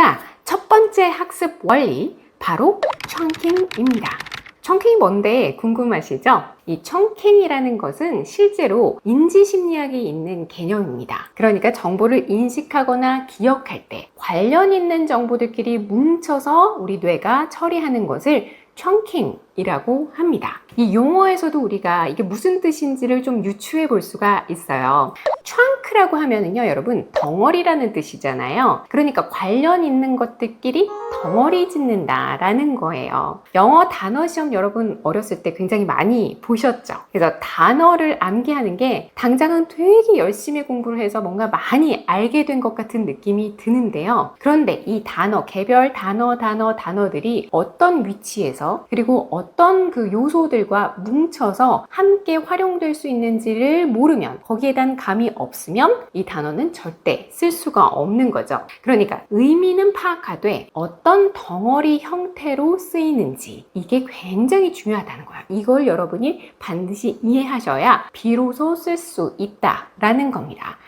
자, 첫 번째 학습 원리, 바로 청킹입니다. 청킹이 뭔데 궁금하시죠? 이 청킹이라는 것은 실제로 인지심리학이 있는 개념입니다. 그러니까 정보를 인식하거나 기억할 때 관련 있는 정보들끼리 뭉쳐서 우리 뇌가 처리하는 것을 청킹이라고 합니다. 이 용어에서도 우리가 이게 무슨 뜻인지를 좀 유추해 볼 수가 있어요. 트렁크라고 하면은요, 여러분, 덩어리라는 뜻이잖아요. 그러니까 관련 있는 것들끼리 덩어리 짓는다라는 거예요. 영어 단어 시험 여러분 어렸을 때 굉장히 많이 보셨죠? 그래서 단어를 암기하는 게 당장은 되게 열심히 공부를 해서 뭔가 많이 알게 된 것 같은 느낌이 드는데요. 그런데 이 단어, 개별 단어, 단어, 단어들이 어떤 위치에서 그리고 어떤 그 요소 들과 뭉쳐서 함께 활용될 수 있는지를 모르면 거기에 대한 감이 없으면 이 단어는 절대 쓸 수가 없는 거죠. 그러니까 의미는 파악하되 어떤 덩어리 형태로 쓰이는지 이게 굉장히 중요하다는 거야. 이걸 여러분이 반드시 이해하셔야 비로소 쓸 수 있다라는 겁니다.